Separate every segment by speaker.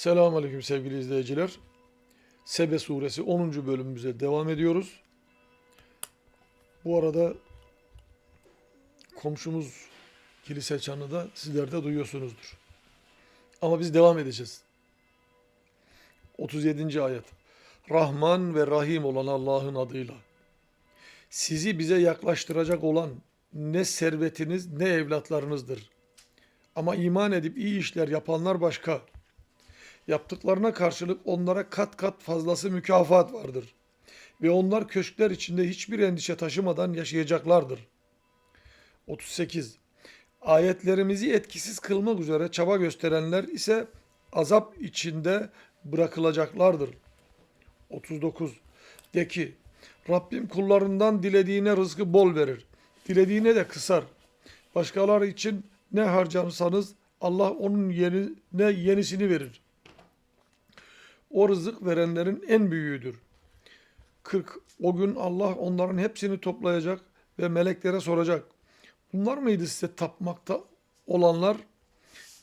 Speaker 1: Selamun Aleyküm sevgili izleyiciler. Sebe suresi 10. bölümümüze devam ediyoruz. Bu arada komşumuz kilise çanı da sizler de duyuyorsunuzdur. Ama biz devam edeceğiz. 37. ayet. Rahman ve Rahim olan Allah'ın adıyla. Sizi bize yaklaştıracak olan ne servetiniz ne evlatlarınızdır. Ama iman edip iyi işler yapanlar başka. Yaptıklarına karşılık onlara kat kat fazlası mükafat vardır. Ve onlar köşkler içinde hiçbir endişe taşımadan yaşayacaklardır. 38. Ayetlerimizi etkisiz kılmak üzere çaba gösterenler ise azap içinde bırakılacaklardır. 39. De ki, Rabbim kullarından dilediğine rızkı bol verir, dilediğine de kısar. Başkaları için ne harcarsanız Allah onun yerine yenisini verir. O rızık verenlerin en büyüğüdür. 40. O gün Allah onların hepsini toplayacak ve meleklere soracak. Bunlar mıydı size tapmakta olanlar?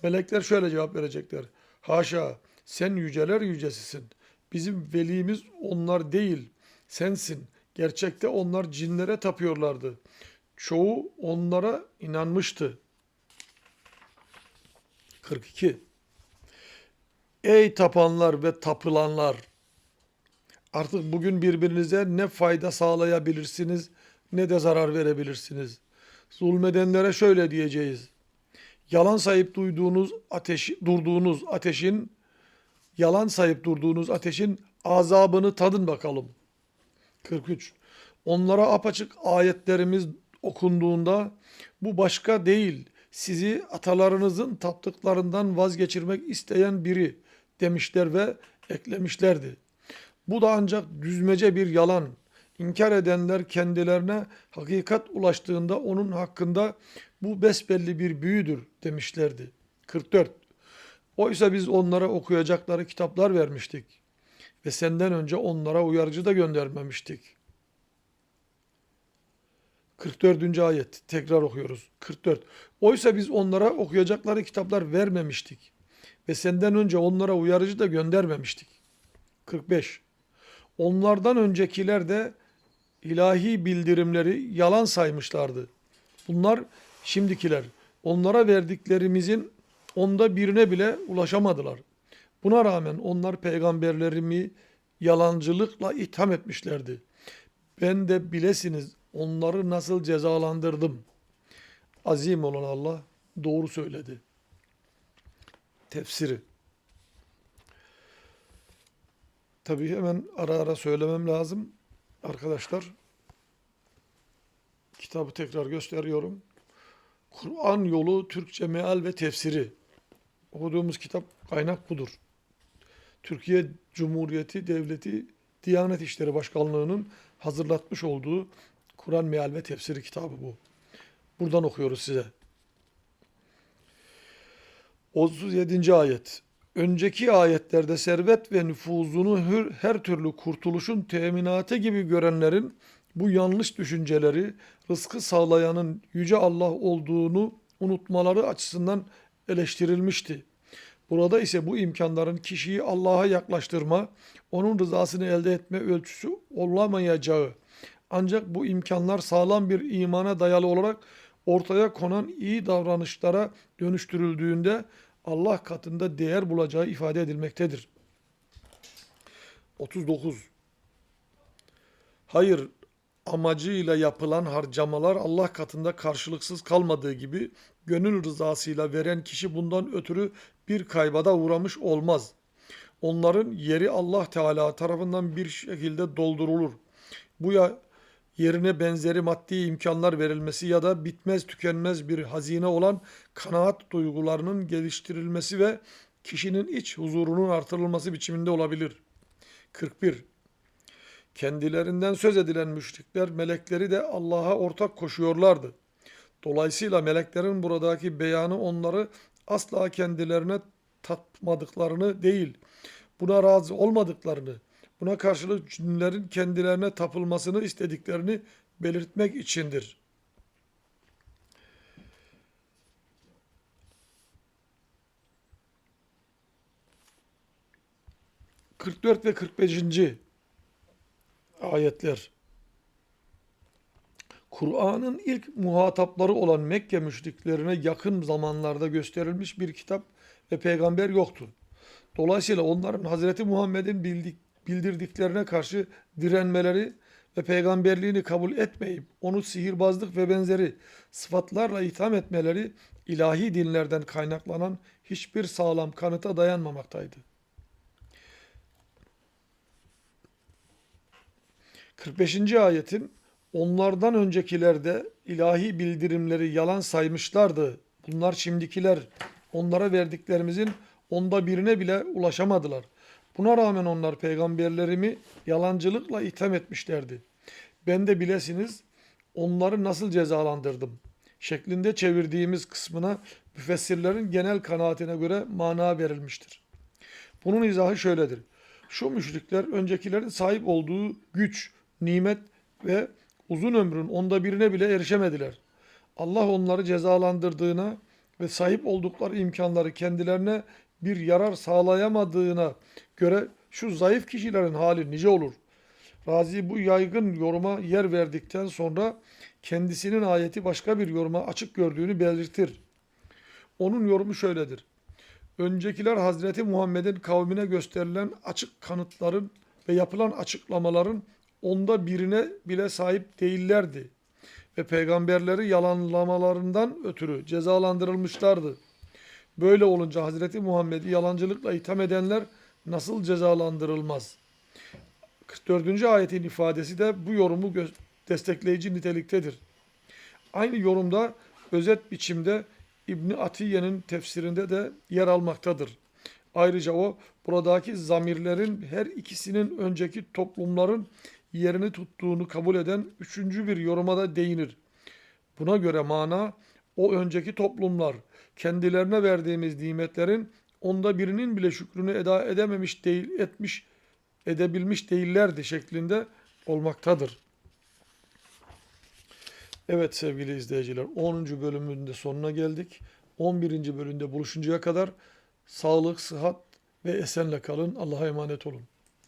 Speaker 1: Melekler şöyle cevap verecekler. Haşa sen yüceler yücesisin. Bizim velimiz onlar değil, sensin. Gerçekte onlar cinlere tapıyorlardı. Çoğu onlara inanmıştı. 42. Ey tapanlar ve tapılanlar! Artık bugün birbirinize ne fayda sağlayabilirsiniz ne de zarar verebilirsiniz. Zulmedenlere şöyle diyeceğiz. Yalan sayıp duyduğunuz ateş, durduğunuz ateşin yalan sayıp durduğunuz ateşin azabını tadın bakalım. 43. Onlara apaçık ayetlerimiz okunduğunda bu başka değil, sizi atalarınızın taptıklarından vazgeçirmek isteyen biri demişler ve eklemişlerdi. Bu da ancak düzmece bir yalan. İnkar edenler kendilerine hakikat ulaştığında onun hakkında bu besbelli bir büyüdür demişlerdi. 44. Oysa biz onlara okuyacakları kitaplar vermiştik ve senden önce onlara uyarıcı da göndermemiştik. 44. ayet tekrar okuyoruz. 44. Oysa biz onlara okuyacakları kitaplar vermemiştik ve senden önce onlara uyarıcı da göndermemiştik. 45. Onlardan öncekiler de ilahi bildirimleri yalan saymışlardı. Bunlar şimdikiler. Onlara verdiklerimizin onda birine bile ulaşamadılar. Buna rağmen onlar peygamberlerimi yalancılıkla itham etmişlerdi. Ben de bilesiniz onları nasıl cezalandırdım. Azim olan Allah doğru söyledi. Tefsiri. Tabii hemen ara ara söylemem lazım. Arkadaşlar kitabı tekrar gösteriyorum. Kur'an yolu Türkçe meal ve tefsiri. Okuduğumuz kitap kaynak budur. Türkiye Cumhuriyeti Devleti Diyanet İşleri Başkanlığı'nın hazırlatmış olduğu Kur'an meal ve tefsiri kitabı bu. Buradan okuyoruz size. 37. ayet. Önceki ayetlerde servet ve nüfuzunu her, türlü kurtuluşun teminatı gibi görenlerin bu yanlış düşünceleri rızkı sağlayanın yüce Allah olduğunu unutmaları açısından eleştirilmişti. Burada ise bu imkanların kişiyi Allah'a yaklaştırma, onun rızasını elde etme ölçüsü olamayacağı, ancak bu imkanlar sağlam bir imana dayalı olarak ortaya konan iyi davranışlara dönüştürüldüğünde Allah katında değer bulacağı ifade edilmektedir. 39. Hayır amacıyla yapılan harcamalar Allah katında karşılıksız kalmadığı gibi gönül rızasıyla veren kişi bundan ötürü bir kaybada uğramış olmaz. Onların yeri Allah Teala tarafından bir şekilde doldurulur. Bu ya yerine benzeri maddi imkanlar verilmesi ya da bitmez tükenmez bir hazine olan kanaat duygularının geliştirilmesi ve kişinin iç huzurunun artırılması biçiminde olabilir. 41. Kendilerinden söz edilen müşrikler melekleri de Allah'a ortak koşuyorlardı. Dolayısıyla meleklerin buradaki beyanı onları asla kendilerine tatmadıklarını değil, buna razı olmadıklarını, buna karşılık cinlerin kendilerine tapılmasını istediklerini belirtmek içindir. 44 ve 45. ayetler. Kur'an'ın ilk muhatapları olan Mekke müşriklerine yakın zamanlarda gösterilmiş bir kitap ve peygamber yoktu. Dolayısıyla onların Hazreti Muhammed'in bildik, bildirdiklerine karşı direnmeleri ve peygamberliğini kabul etmeyip onu sihirbazlık ve benzeri sıfatlarla itham etmeleri ilahi dinlerden kaynaklanan hiçbir sağlam kanıta dayanmamaktaydı. 45. ayetin onlardan öncekiler de ilahi bildirimleri yalan saymışlardı. Bunlar şimdikiler onlara verdiklerimizin onda birine bile ulaşamadılar. Buna rağmen onlar peygamberlerimi yalancılıkla itham etmişlerdi. Ben de bilesiniz onları nasıl cezalandırdım şeklinde çevirdiğimiz kısmına müfessirlerin genel kanaatine göre mana verilmiştir. Bunun izahı şöyledir. Şu müşrikler öncekilerin sahip olduğu güç, nimet ve uzun ömrün onda birine bile erişemediler. Allah onları cezalandırdığına ve sahip oldukları imkanları kendilerine bir yarar sağlayamadığına göre şu zayıf kişilerin hali nice olur. Razi bu yaygın yoruma yer verdikten sonra kendisinin ayeti başka bir yoruma açık gördüğünü belirtir. Onun yorumu şöyledir. Öncekiler Hazreti Muhammed'in kavmine gösterilen açık kanıtların ve yapılan açıklamaların onda birine bile sahip değillerdi. Ve peygamberleri yalanlamalarından ötürü cezalandırılmışlardı. Böyle olunca Hazreti Muhammed'i yalancılıkla itham edenler nasıl cezalandırılmaz? 44. ayetin ifadesi de bu yorumu destekleyici niteliktedir. Aynı yorumda özet biçimde İbni Atiye'nin tefsirinde de yer almaktadır. Ayrıca o buradaki zamirlerin her ikisinin önceki toplumların yerini tuttuğunu kabul eden üçüncü bir yoruma da değinir. Buna göre mana o önceki toplumlar kendilerine verdiğimiz nimetlerin onda birinin bile şükrünü eda edememiş değil etmiş edebilmiş değillerdi şeklinde olmaktadır. Evet sevgili izleyiciler 10. bölümün de sonuna geldik. 11. bölümde buluşuncaya kadar sağlık, sıhhat ve esenle kalın. Allah'a emanet olun.